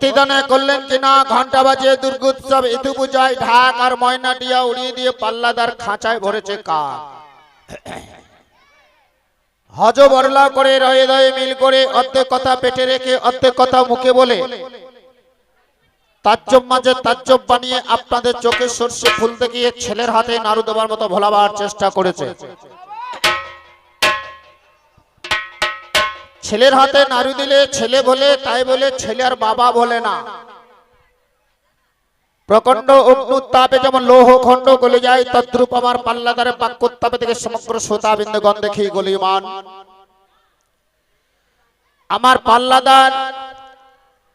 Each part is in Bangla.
প্রতিদানে করলেন কিনা ঘণ্টা বাজিয়ে দুর্গোৎসব ইতু পূজায় ঢাক আর ময়না ময়নাটিয়া উড়িয়ে দিয়ে পাল্লাদার খাঁচায় ভরেছে কাক। হজ বরলা করে রয়ে রয়ে মিল করে অর্ধেক কথা পেটে রেখে অর্ধেক কথা মুখে বলে, তাজ্জব মাঝে তাজ্জব বানিয়ে আপনাদের চোখে সর্ষে ফুল দেখিয়ে ছেলের হাতে নাড়ু দেবার মতো ভোলাবার চেষ্টা করেছে। ছেলের হাতে নাড়ু দিলে ছেলে বলে, তাই বলে ছেলে আর বাবা বলে না। প্রকণ্ড অগ্নুত্তাপে যেমন লৌহ খণ্ড গলে যায়, তদ্রূপ আমার পাল্লাদারে বাক্যোত্তাপে থেকে সমগ্র শ্রোতা বিন্দুগণ দেখি গলিমান। আমার পাল্লাদার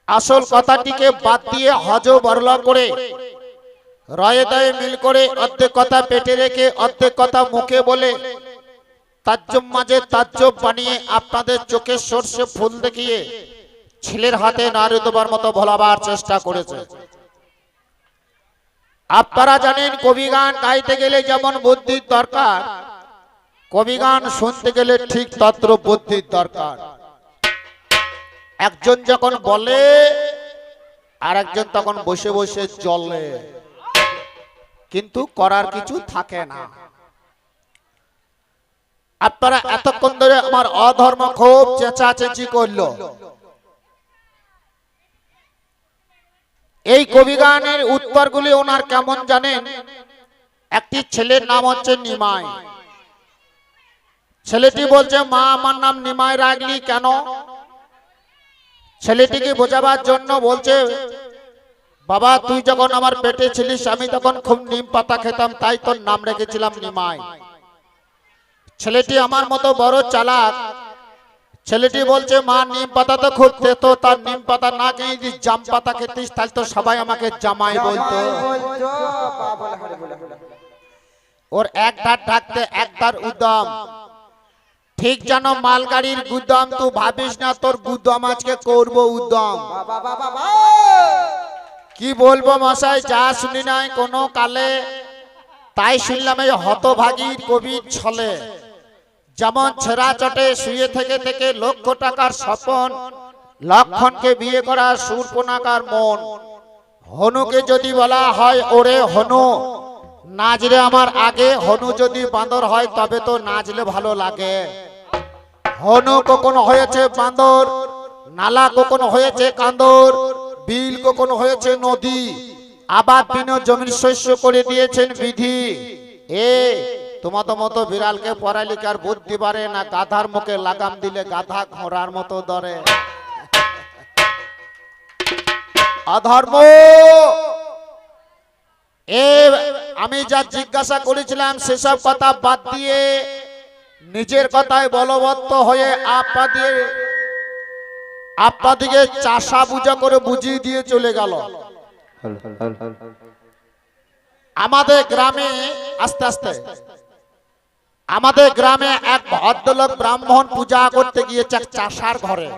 আসল কথাটিকে বাদ দিয়ে হজ বরলা করে, রয়ে দয়ে মিল করে অর্ধেক কথা পেটে রেখে অর্ধেক কথা মুখে বলে তাজ্জব মাঝে তাজ্জব বানিয়ে আপনাদের চোখে সর্ষে ফুল দেখিয়ে ছেলের হাতে নাড়ু দেবার মতো ভোলাবার চেষ্টা করেছে। আপনারা জানেন কবি গান গাইতে গেলে যেমন বুদ্ধির দরকার কবি গান শুনতে গেলে ঠিক তত্র বুদ্ধির দরকার। একজন যখন বলে আর একজন তখন বসে বসে চলে কিন্তু করার কিছু থাকে না। আপনারা এতক্ষণ ধরে আমার অধর্ম খুব চেঁচাচেঁচি করল। এই কবি গানের উত্তরগুলি ওনার কেমন জানেন? একটি ছেলের নাম হচ্ছে নিমাই। ছেলেটি বলছে মা আমার নাম নিমাই রাখলি কেন? ছেলেটিকে বোঝাবার জন্য বলছে বাবা তুই যখন আমার পেটে ছিলিস আমি তখন খুব নিম পাতা খেতাম তাই তোর নাম রেখেছিলাম নিমাই। ছেলেটি আমার মতো বড় চালাক। ছেলেটি বলছে, মা, নিম পাতা তো খুব তেতো তার নিম পাতা না খেয়ে যদি জাম পাতা খেতিস, তাহলে তো সবাই আমাকে জামাই বলতো। ওর এক ধার ঢাকতে এক ধার উদম ঠিক যেন মালগাড়ির গুদাম, তুই ভাবিস না তোর গুদাম আজকে করব উদম কি বলব মশাই, যা শুনি নাই কোনো কালে, তাই শুনলাম এই হতভাগীর কবির ছলে। যেমন ছেঁড়া চটে শুয়ে থেকে থেকে লক্ষ টাকার স্বপন লক্ষণকে বিয়ে করা সুরপনাকার মন। হনুকে যদি বলা হয় ওরে হনু নাচলে আমার আগে হনু যদি বাঁদর হয় তবে তো নাচলে ভালো লাগে। হনু কখনো হয়েছে বাঁদর? নালা কখনো হয়েছে কান্দর? বিল কখনো হয়েছে নদী? আবার বিন জমির শস্য করে দিয়েছেন বিধি। এ তোমার মতো বিড়ালকে পড়ালিকার বুদ্ধি পারে না, গাধার মুখে লাগাম দিলে গাধা ঘোড়ার মতো ধরে। অধর্ম! এ, আমি যা জিজ্ঞাসা করেছিলাম, সেসব কথা বাদ দিয়ে নিজের কথায় বলবত্ত হয়ে আপনাদের আপনাদিকে চাষা পূজা করে বুঝিয়ে দিয়ে চলে গেল। আমাদের গ্রামে আস্তে আস্তে আমাদের গ্রামে এক ভদ্রলোক ব্রাহ্মণ পূজা করতে গিয়েছে চাষার ঘরে।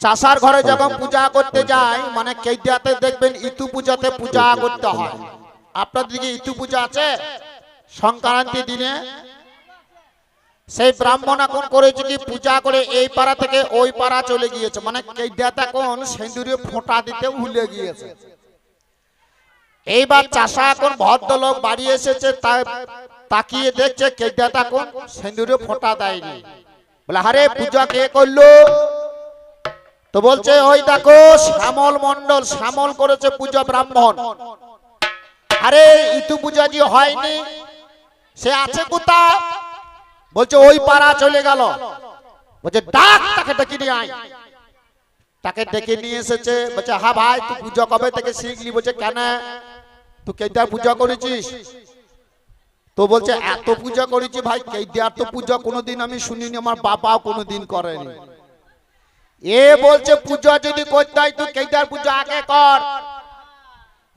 চাষার ঘরে যখন পূজা করতে যায় মানে কেদিয়াতে দেখবেন ইতু পূজাতে পূজা করতে হয়। আপনাদের দিকে ইতু পূজা আছে? সংক্রান্তি দিনে? সেই ব্রাহ্মণ এখন করেছে কি, পূজা করে এই পাড়া থেকে ওই পাড়া চলে গিয়েছে। মানে কেদিয়াতে এখন সেন্দুরে ফোঁটা দিতে ভুলে গিয়েছে। এইবার চাষা এখন ভদ্রলোক বাড়ি এসেছে তা তাকিয়ে দেখছে কেদাটা কোন সেন্দুরে ফোঁটা দেয়নি। বলে আরে পূজা কে করল? তো বলছে ওই দেখো শ্যামল মন্ডল শ্যামল করেছে পূজা ব্রাহ্মণ। আরে ইতু পূজা যে হয়নি? সে আছে কোথা? বলছে ওই পাড়া চলে গেল। বলছে ডাক তাকে ডেকে নিয়ে আয়। তাকে ডেকে নিয়ে এসেছে। বলছে হ্যাঁ ভাই তুই পূজা কবে থেকে শিখলি? বলছে কেন? তুই কেদার পূজা করেছিস? তো বলছে এত পূজা করেছি ভাই কেদার তো পূজা কোনোদিন আমি শুনিনি আমার বাবাও কোনোদিন করেনি। এ বলছে পূজা যদি করতে হয় তুই কেদার পূজা আগে কর।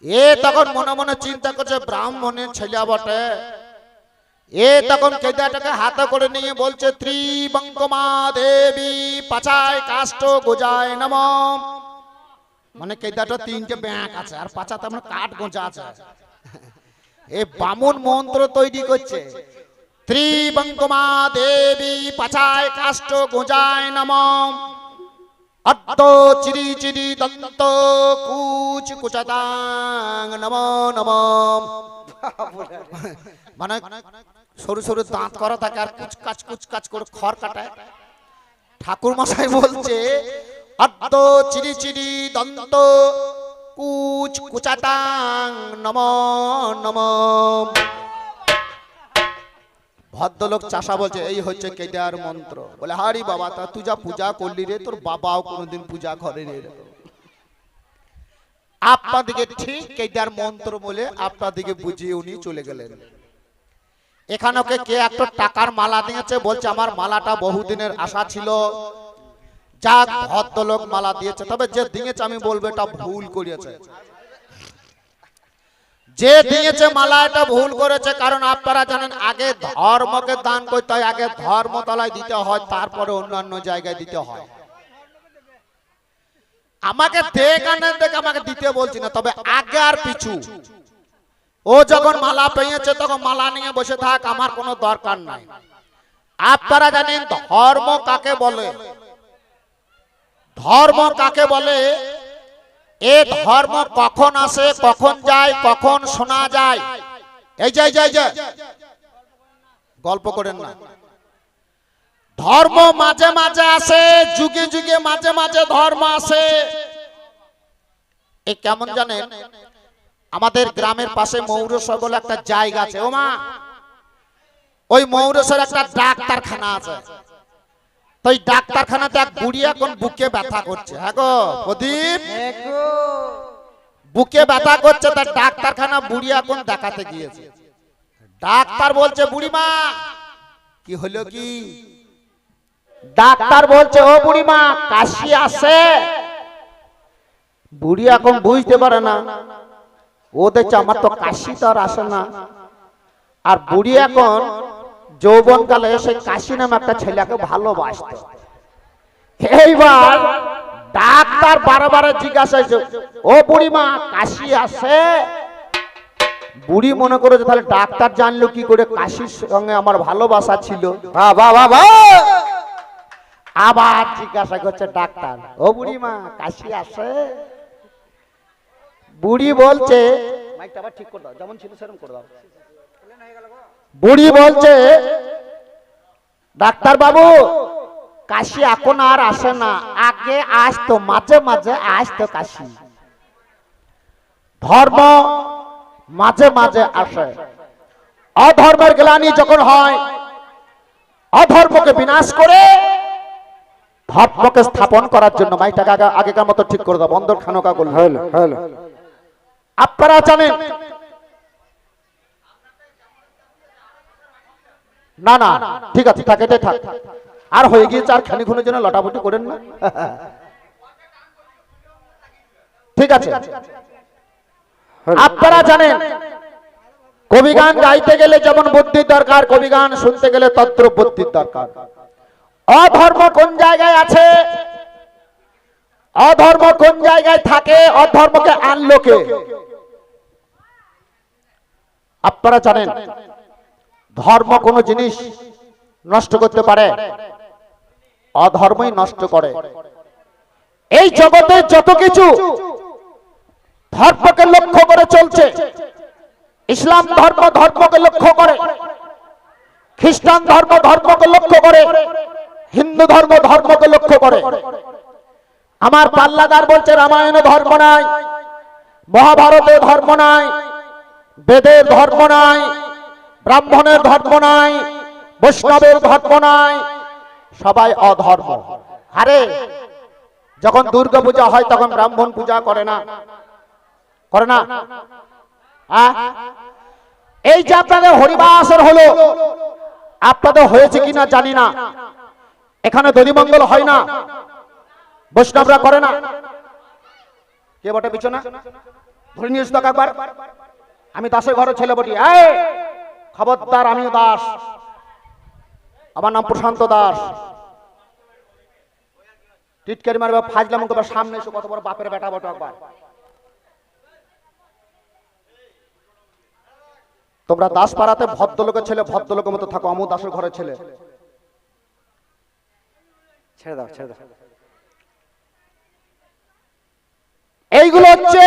এ তখন মনে মনে চিন্তা করছে ব্রাহ্মণের ছেলে বটে। এ তখন কেদাটাকে হাতে করে নিয়ে বলছে ত্রিবঙ্কমা দেবী পাচায় কাষ্ট গোজায় নম। মানে কেদাটা তিনটে ব্যাঁক আছে আর পাচাতে আমরা কাঠ গোঁজা আছে। এ বামুন মন্ত্র তৈরি করছে। ত্রিবঙ্কমা দেবী পাচায় কাষ্ট গোজায় নম। অদ্দ চিরি চিরি দন্ত কুচ কুচাতাং নম নম। মানে সরু সরু দাঁত করা থাকে আর কুচকাচ কুচকাচ করে খড় কাটায়। ঠাকুর মশাই বলছে অদ্দ চিরি চিরি দন্ত কুচ কুচাতাং নম নম। ভদ্রলোক চাষা বলছে, এই হচ্ছে কেদার মন্ত্র। বলে, হারি বাবা, তা তুই যা পূজা করলি রে, তোর বাবাও কোনোদিন পূজা করে রে। আপনাদিকে ঠিক কেদার মন্ত্র বলে আপনাদিকে বুঝিয়ে উনি চলে গেলেন। এখানে কে একটা টাকার মালা দিয়েছে, বলছে, আমার মালাটা বহুদিনের আশা ছিল। যাক ভদ্রলোক মালা দিয়েছে। তবে যে দিয়েছে আমি বলব এটা ভুল করিয়েছে। যে দিয়েছে মালা, এটা ভুল করেছে, কারণ আপনারা জানেন, আগে ধর্মকে দান করতে হয়, আগে ধর্মতলায় দিতে হয়, তারপরে অন্যান্য জায়গায় দিতে হয়। আমাকে দেখ দেখ, আমাকে দিতে বলছি না, তবে আগে আর পিছু। ও যখন মালা পেয়েছে, তখন মালা নিয়ে বসে থাক, আমার কোনো দরকার নাই। আপনারা জানেন, ধর্ম কাকে বলে? ধর্ম কাকে বলে? এ ধর্ম কখন আসে, কখন যায়, কখন শোনা যায়? এই যাই যাই যাই গল্প করেন না। ধর্ম মাঝে মাঝে আসে, যুগে যুগে মাঝে মাঝে ধর্ম আসে। এই কেমন জানেন? আমাদের গ্রামের পাশে মৌরসর বলে একটা জায়গা আছে। ও মা, ওই মৌরসর একটা ডাক্তারখানা আছে। তো ওই ডাক্তারখানাতে এক বুড়ি এখন বুকে ব্যথা করছে। হ্যাঁ গো, প্রদীপ। বুকে ব্যথা করছে, তার ডাক্তারখানা বুড়ি এখন দেখাতে গিয়েছে। ডাক্তার বলছে, বুড়িমা, কি হলো কি? ডাক্তার বলছে, ও বুড়িমা, কাশি আছে? বুড়ি এখন বুঝতে পারে না। ও দেখছে, আমার তো কাশি তো আর আসে না। আর বুড়ি এখন যৌবন কালে সেই কাশি নামে একটা ছেলেকে ভালোবাসত। এইবার ডাক্তার বারে বারে জিজ্ঞাসা ও বুড়িমা, কাশি আছে? বুড়ি মনে করেছে, তাহলে ডাক্তার জানলো কি করে কাশির সঙ্গে আমার ভালোবাসা ছিল? আবার জিজ্ঞাসা করছে ডাক্তার, ও বুড়িমা, কাশি আছে? বুড়ি বলছে, মাইকটা আবার ঠিক করে দাও, যেমন ছিল সেরকম করে দাও। বুড়ি বলছে ডাক্তার বাবু কাশি এখন আর আসে না। আগে আসতো মাঝে মাঝে আসতো কাশি। ধর্ম মাঝে মাঝে আসে। অধর্মের গ্লানি যখন হয় অধর্মকে বিনাশ করে ধর্মকে স্থাপন করার জন্য মাইটাকে আগে- আগেকার মতো ঠিক করে দাও বন্দর খানকা করলে আপনারা জানেন না না, ঠিক আছে, থাক থাক। আর হয়ে গিয়েছে, আর খানি খুনের জন্য লটাপটি করেন না। ঠিক আছে। আপনারা জানেন, কবিগান গাইতে গেলে যেমন বুদ্ধির দরকার, কবিগান শুনতে গেলে তত্র বুদ্ধির দরকার। অধর্ম কোন জায়গায় আছে? অধর্ম কোন জায়গায় থাকে? অধর্মকে আনলো কে? আপনারা জানেন ধর্ম কোন জিনিস নষ্ট করতে পারে, অধর্মই নষ্ট করে। এই জগতে যত কিছু ধর্মকে লক্ষ্য করে চলছে, ইসলাম ধর্ম ধর্মকে লক্ষ্য করে, খ্রিস্টান ধর্ম ধর্মকে লক্ষ্য করে, হিন্দু ধর্ম ধর্মকে লক্ষ্য করে। আমার পাল্লাদার বলছে, রামায়ণে ধর্ম নাই, মহাভারতে ধর্ম নাই বেদের ধর্ম নাই ব্রাহ্মণের ধর্ম নাই, বৈষ্ণবের ধর্ম নাই, সবাই অধর্ম। আরে, যখন দুর্গা পূজা হয় তখন ব্রাহ্মণ পূজা করে না। করে না? এই যে আপনাদের হরিবাসর হলো, আপনাদের হয়েছে কিনা জানি না। এখানে দধিমঙ্গল হয় না। বৈষ্ণবরা করে না। কে বটে পিছনে? ধরে আমি দাসের ঘরের ছেলে বটি। খবরদার আমি দাস। আমার নাম প্রশান্ত দাস। টিটকারি মারবে ফাজলাম তোমার সামনে এসে কত বড় বাপের বেটা বটো একবার। তোমরা দাস পাড়াতে ভদ্রলোকের ছেলে ভদ্রলোকের মতো থাকো আমু দাসের ঘরের ছেলে। ছেড়ে দাও ছেড়ে দাও। এইগুলো হচ্ছে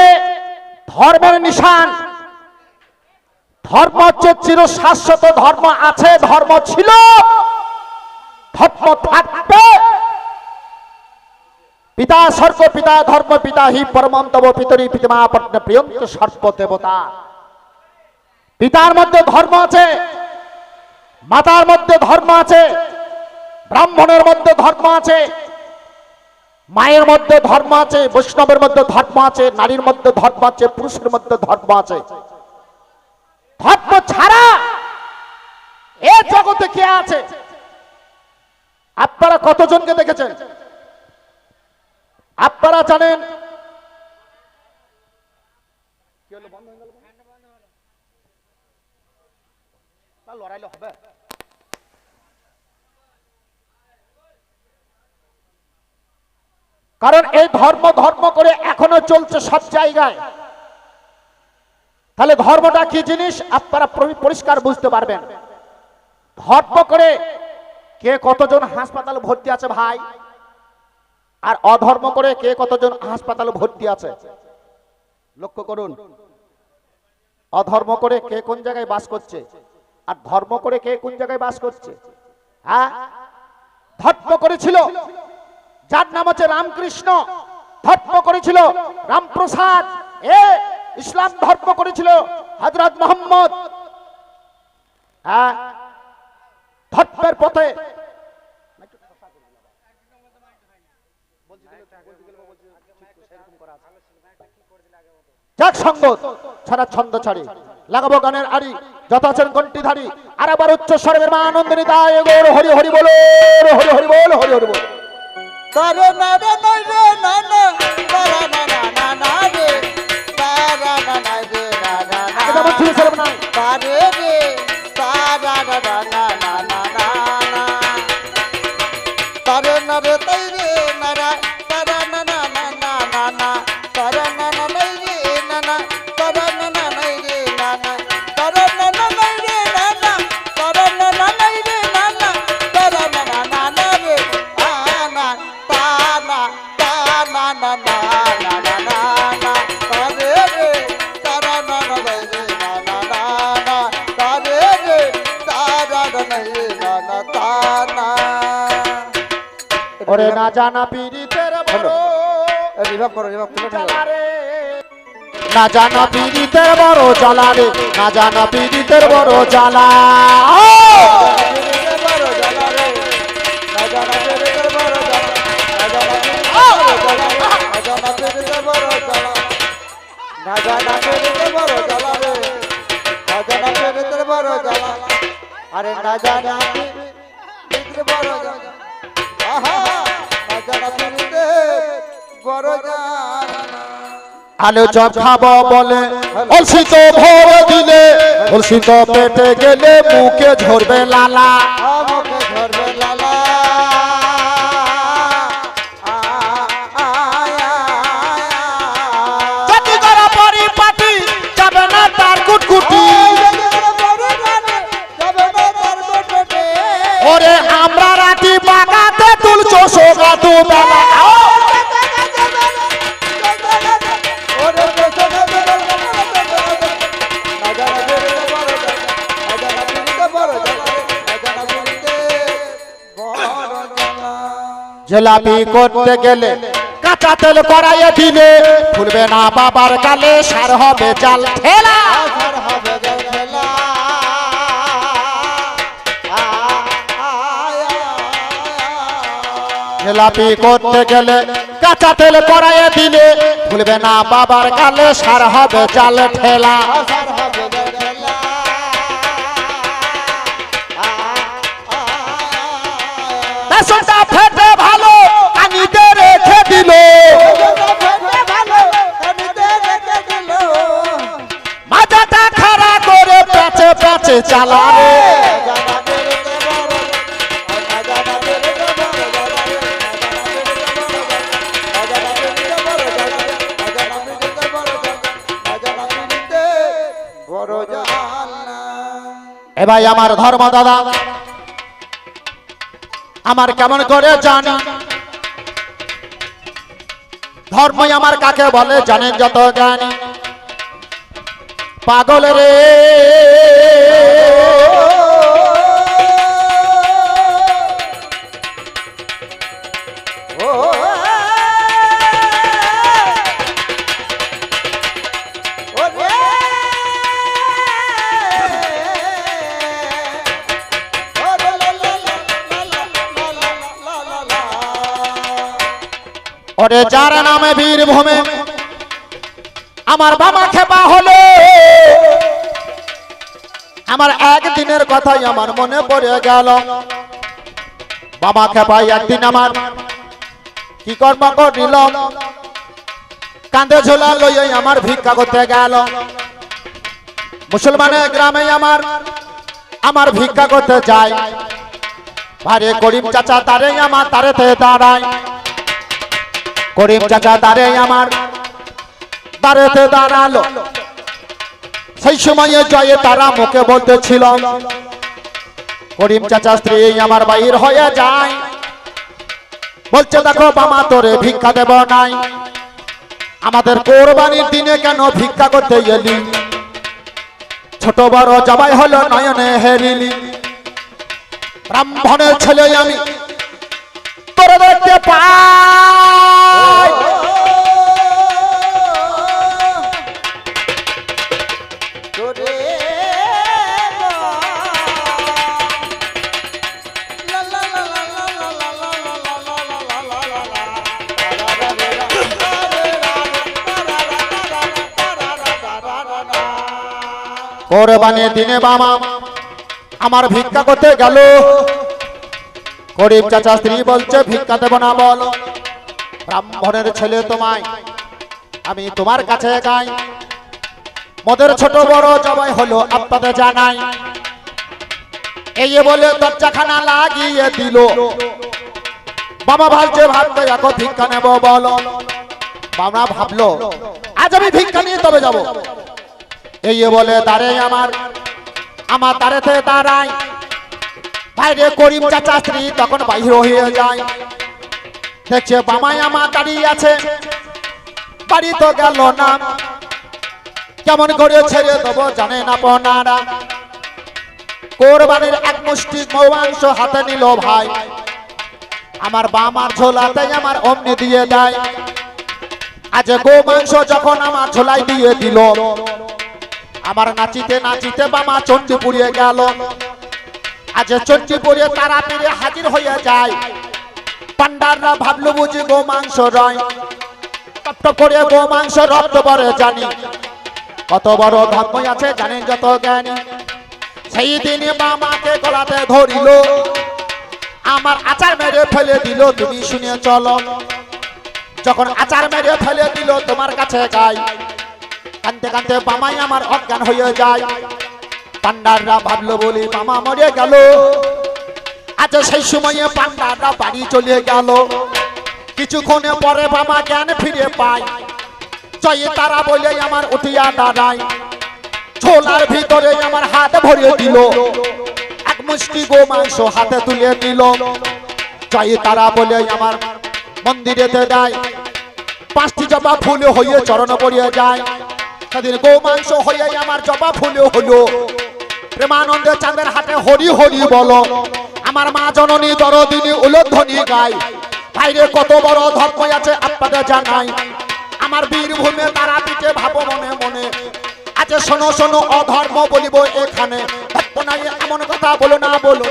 ধর্মের নিশান। ধর্ম হচ্ছে চির শাশ্বত ধর্ম আছে, ধর্ম ছিল। ধর্ম থাকবে। পিতা স্বর্গ পিতা, ধর্ম পিতা হি পরমন্তব পিতরি পিতমা পট্ট প্রিয়ন্ত সর্ব দেবতা। পিতার মধ্যে ধর্ম আছে, মাতার মধ্যে ধর্ম আছে, ব্রাহ্মণের মধ্যে ধর্ম আছে, মায়ের মধ্যে ধর্ম আছে, বৈষ্ণবের মধ্যে ধর্ম আছে, নারীর মধ্যে ধর্ম আছে, পুরুষের মধ্যে ধর্ম আছে। ধর্ম ছাড়া এ জগতে কে আছে? আপনারা কতজনকে দেখেছেন? আপনারা জানেন? কারণ এই ধর্ম ধর্ম করে এখনও চলছে সব জায়গায়। তাহলে ধর্মটা কি জিনিস? আপনারা পরিষ্কার বুঝতে পারবেন। ধর্ম করে কে কতজন হাসপাতাল ভর্তি আছে ভাই? আর অধর্ম করে কে কতজন হাসপাতাল ভর্তি আছে? লক্ষ্য করুন। অধর্ম করে কে কোন জায়গায় বাস করছে? আর ধর্ম করে কে কোন জায়গায় বাস করছে? হ্যাঁ ধর্ম করেছিল। যার নাম হচ্ছে রামকৃষ্ণ। ধর্ম করেছিল রামপ্রসাদ। এ ইসলাম ধর্ম করেছিল হজরত মোহাম্মদ। হ্যাঁ? ধর্মের পথে। ছাড়া হরি হরি হরি হরি ওরে না জানা পীড়িতের বড় রিভাব করো রিভাব রে। না জানা পীড়িতের বড় জ্বালা রে না জানা পীড়িতের বড় জ্বালা আরে না জানা পিতৃ বড় জ্বালা। আহা না জানা পিতৃ বড় জ্বালা। আলো চপ খাব বলে অলসিত ভোর দিলে অলসিত পেটে গেলে মুখে ঝরবে লালা। জেলাপি করতে গেলে কাঁচা তেল কড়াইয়ে দিলে ফুলবে না বাবার কালে সার হবে জাল, ঠেলা। জেলাপি করতে গেলে কাঁচা তেল কড়াইয়ে দিলে ফুলবে না বাবার গালে, সার হবে জাল ঠেলা। ফেটে ভালো এ ভাই আমার ধর্ম দাদা, আমার কেমন করে জানি। ধর্মই আমার কাকে বলে জানেন যত জানি পাগল রে। ওরে যার নামে বীরভূমে আমার বাবা খেপা হলো। আমার একদিনের কথাই আমার মনে পড়ে গেল। বাবা খেপাই একদিন আমার। কি কর্ম করিল? কান্দে ঝোলা লইয়ে আমার ভিক্ষা করতে গেল। মুসলমানের গ্রামে আমার আমার ভিক্ষা করতে যায়। ভারে করিম চাচা তারে আমার তারেতে দাঁড়ায়। করিম চাচা তারে আমার দাঁড়াতে দাঁড়াল। সেই সময়ে জয়ে তারা মুখে বলতেছিল, করিম চাচা স্ত্রী আমার বাইর হয়ে যায়। বলছে, দেখো, বাবা, তোরে ভিক্ষা দেব নাই। আমাদের কোরবানির দিনে কেন ভিক্ষা করতে এলি? ছোট বড় জবাই হলো নয়নে হেরিলি। ব্রাহ্মণের ছেলে আমি, তোরে দেখতে পাই কোরবানির দিনে বাবা, আমার ভিক্ষা করতে গেল। গরিব চাচা স্ত্রী বলছে, ভিক্ষা দেব না বল। ব্রাহ্মণের ছেলে তোমায়, আমি তোমার কাছে গাই মদের ছোট বড় জবাই হলো আপনাদের জানাই। এই বলে দরজাখানা লাগিয়ে দিল। বাবা ভাবছে ভাবতে এখন ভিক্ষা নেব বলো। বাবা ভাবলো, আজ আমি ভিক্ষা নিয়ে তবে যাব। এই বলে, দাঁড়ে আমার আমার দাঁড়েতে দাঁড়ায় বাইরে করিম চাচা স্ত্রী তখন বাহির হয়ে যায়। দেখছে বামাই আমার দাঁড়িয়ে আছে। বাড়ি তো গেল না। কেমন করে ছেড়ে দেবো জানে না পনারা। কোরবানির এক মুষ্টি মৌমাংস হাতে নিল ভাই। আমার বামার ঝোলাতে আমার অমনি দিয়ে দেয়। আজ গো মাংস যখন আমার ঝোলাই দিয়ে দিল আমার নাচিতে নাচিতে বামা চন্ডি পুড়িয়ে গেল। আজ চন্ডিপুরে তারা পেরে হাজির হয়ে যায়। পান্ডাররা ভাবলো বুঝি গো মাংস রয়। টপ করে গো মাংস রক্ত বরে জানি। কত বড় ধর্ম আছে জানেন যত জ্ঞানী। সেই দিনে বামাকে গলাতে ধরিল। আমার আচার মেরে ফেলে দিল, তুমি শুনে চলো। যখন আচার মেরে ফেলে দিল, তোমার কাছে গাই কানতে কানতে বামাই আমার অজ্ঞান হয়ে যায়। পান্ডাররা ভাবলো বলি মামা মরে গেল। আজ সেই সময়ে পান্ডাররা বাড়ি চলে গেল। কিছুক্ষণে পরে বাবা জ্ঞান ফিরে পায়। জয়ে তারা বলে, আমার উঠিয়া দাঁড়ায় ছোলার ভিতরে আমার হাত ভরিয়ে দিল। এক মুষ্টি গো মাংস হাতে তুলে দিল জয়ে তারা বলে, আমার মন্দিরেতে দেয় পাঁচটি জবা ফুল হয়ে চরণ পড়িয়ে যায়। সেদিন গো মাংস হয়ে আমার জবা ফুলে হলো প্রেমানন্দে চাঁদের হাতে হরি হরি বলো। আমার মা জননী দরদিনী উলোধ্বনি গায়। বাইরে কত বড় ধর্ম আছে আপনাদের জানাই। আমার বীরভূমে তারা পিঠে ভাবো মনে মনে। আছে শোনো শোনো, অধর্ম বলিব এখানে। এমন কথা বলো না, বলো।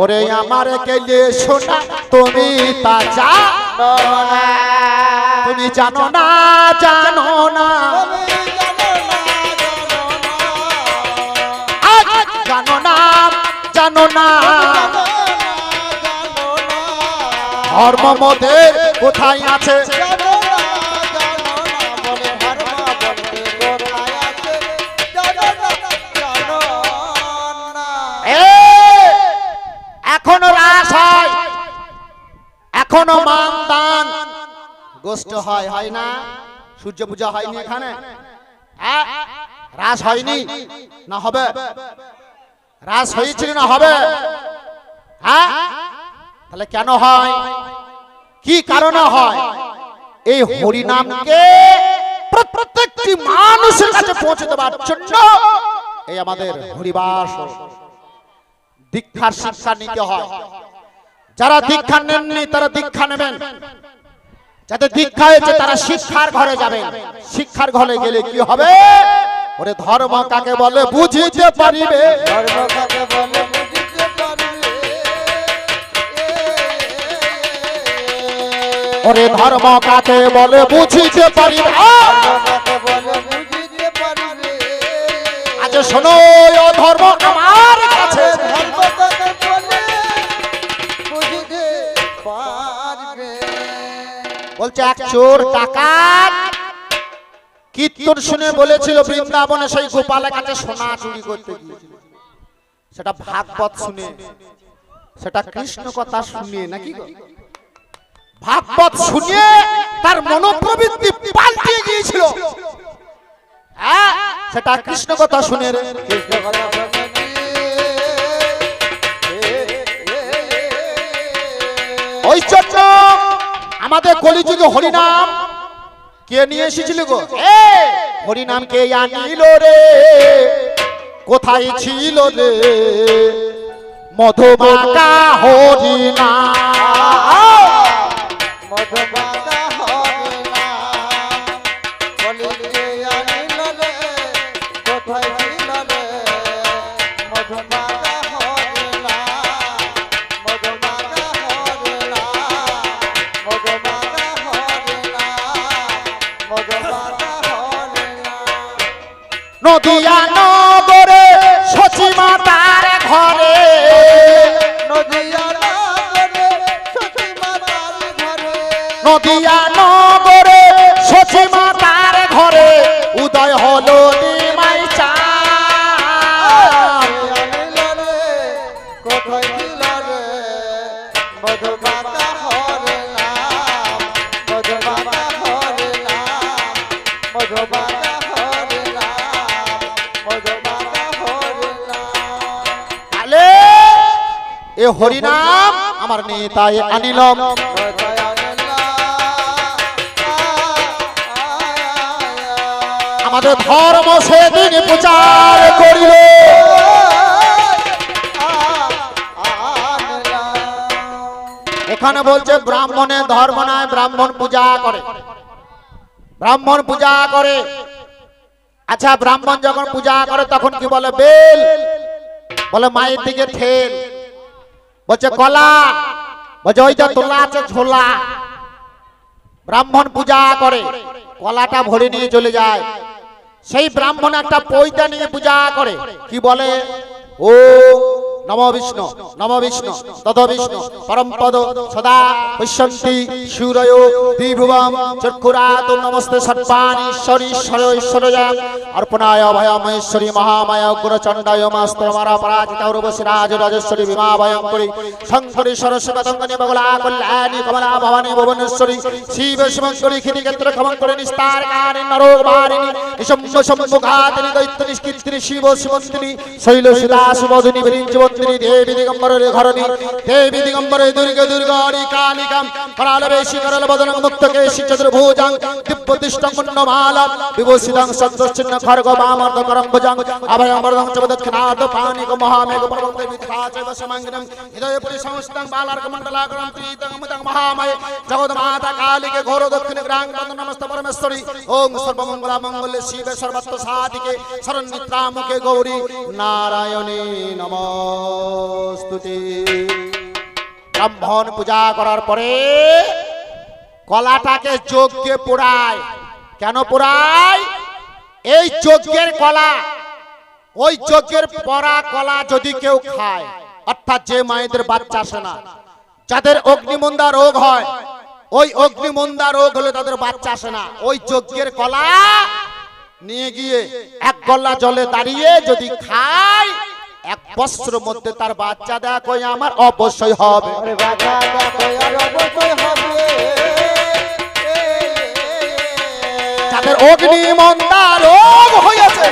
ওরে আমার কেলে শোনা, তুমি তা না তুমি জানো না জানো না। জানো না জানো না। ধর্ম মধ্যে কোথায় আছে? গোষ্ঠ হয় হয় না। সূর্য পূজা হয়নি এখানে? রাস হয়নি, না হবে। রাস হয়েছিল, না হবে। হ্যাঁ তাহলে কেন হয়? কি কারণে হয়? এই হরিনামকে প্রত্যেকটি মানুষের কাছে পৌঁছে দেওয়ার জন্য এই আমাদের হরিবাস দীক্ষার শিক্ষা নিতে হয়। যারা দীক্ষা নেননি, তারা দীক্ষা নেবেন। যাদের দীক্ষা হয়েছে তারা শিক্ষার ঘরে যাবে শিক্ষার ঘরে গেলে কি হবে? ওরে ধর্ম কাকে বলে বুঝিতে পারিবে? ধর্ম কাকে বলে বুঝিতে পারবে। ওরে ধর্ম কাকে বলে বুঝিতে পারিবে। ধর্ম কাকে বলে আজ শোনো ধর্ম আমার কাছে। ধর্ম কাকে বলছে, এক চোর টাকার কীর্তন শুনে বলেছিল, বৃন্দাবনে সেই গোপালের কাছে সোনা চুরি করতে গিয়েছিল। সেটা ভাগবত শুনে, সেটা কৃষ্ণ কথা শুনিয়ে নাকি ভাগবত শুনিয়ে তার মনোপ্রবৃত্তি পাল্টে গিয়েছিল। হ্যাঁ সেটা কৃষ্ণ কথা শুনে রে। কৃষ্ণ কথা কলিযুগে হরিনাম। কে নিয়ে এসেছিল গো? হরিনাম কে আনিল রে? কোথায় ছিল রে? মধুবাকা হরিনাম। মধুবাতা নদিয়া নগরে সচিমা তার ঘরে। নদিয়া নগরে সখী মাতার ঘরে। নদিয়া নগরে সচিমা তার ঘরে। উদয় হলো নিমাই এ হরিনাম আমার নেতায় কোথায় আমাদের ধর্ম সেদিন প্রচার করিল। এখানে বলছে ব্রাহ্মণের ধর্ম নয় ব্রাহ্মণ পূজা করে। ব্রাহ্মণ পূজা করে। আচ্ছা ব্রাহ্মণ যখন পূজা করে, তখন কি বলে? বেল। বলে, মায়ের দিকে ঠেল। বলছে, কলা, বলছে, ওই যে তোলা আছে ছোলা ব্রাহ্মণ পূজা করে, কলাটা ভরে নিয়ে চলে যায়। সেই ব্রাহ্মণ একটা পৈতা নিয়ে পূজা করে, কি বলে? ও নম বিষ্ণু নম বিষ্ণু তদ বিষ্ণু, পরম পদ, সদা পশ্যন্তি, সূরয় দ্বিভুবম চক্ষুরাত নমস্তে, সর্বাণি, ঈশ্বর ঈশ্বর ঈশ্বরজা, অর্পণায় অভয়মেশ্বরী মহামায়া উগ্রচণ্ডায় পরাজিতা উর্বশী রাজ রাজেশ্বরী ভীমা ভয়ঙ্করী শঙ্করী, সরস্বতী বগলা, কল্যাণী, কমলা, ভবানী, ভুবনেশ্বরী, শিব, শিবঙ্করী ক্ষিতিক্ষেত্র ক্ষমঙ্করী নিস্তার কারী নরোগ ভারিণী নিশম্ভ সম্মুখাতিনি দৈত্য নিষ্কৃতিনি শিব, শিবন্তিনি, শৈল সুদা সুমধুনি বৃঞ্জবন্তিনি দেবী দিগম্বর ঘরণী। দেবী দিগম্বর দুর্গ দুর্গাণী কালিকাম। করাল বেশি করল বদন মুক্ত কেশি চতুর্ভুজাং দিব্যতিষ্ঠং মুন্নমালা বিভূষিতাং সন্তশ্চিন্ন খর্গ বামর্ধ করম ভুজাং। অভয়ং বরদং চ দক্ষিণাদ পানিক মহামেঘ পর্বতে বিদ্যা চৈব সমাঙ্গিনম হৃদয়পুরি সংস্থং বালার্ক মণ্ডলাকরম ত্রিতং মুদং মহাময়। জগৎ মাতা কালিকে ঘোর দক্ষিণ গ্রাং বন্দ নমস্ত পরমেশ্বরী। ওং সর্বমঙ্গলা মঙ্গলে শিবে সর্বত্র সাধিকে। শরণ্যিত্রামুখে গৌরী। নারায়ণী নমস্তুতে ব্রাহ্মণ পূজা করার পরে কলাটাকে যজ্ঞে পোড়ায়। কেন পোড়ায়? এই যজ্ঞের কলা, ওই যজ্ঞের পরা কলা যদি কেউ খায়, অর্থাৎ যে মায়েদের বাচ্চা আসে না, যাদের অগ্নিমন্দা রোগ হয়, ওই অগ্নিমন্দা রোগ হলে তাদের বাচ্চা আসে না। ওই যজ্ঞের কলা নিয়ে গিয়ে এক গল্লা জলে দাঁড়িয়ে যদি খায় এক বস্ত্র মধ্যে তার বাচ্চা কই আমার অবশ্যই হবে। যাদের অগ্নি মন্দার রোগ হয়েছে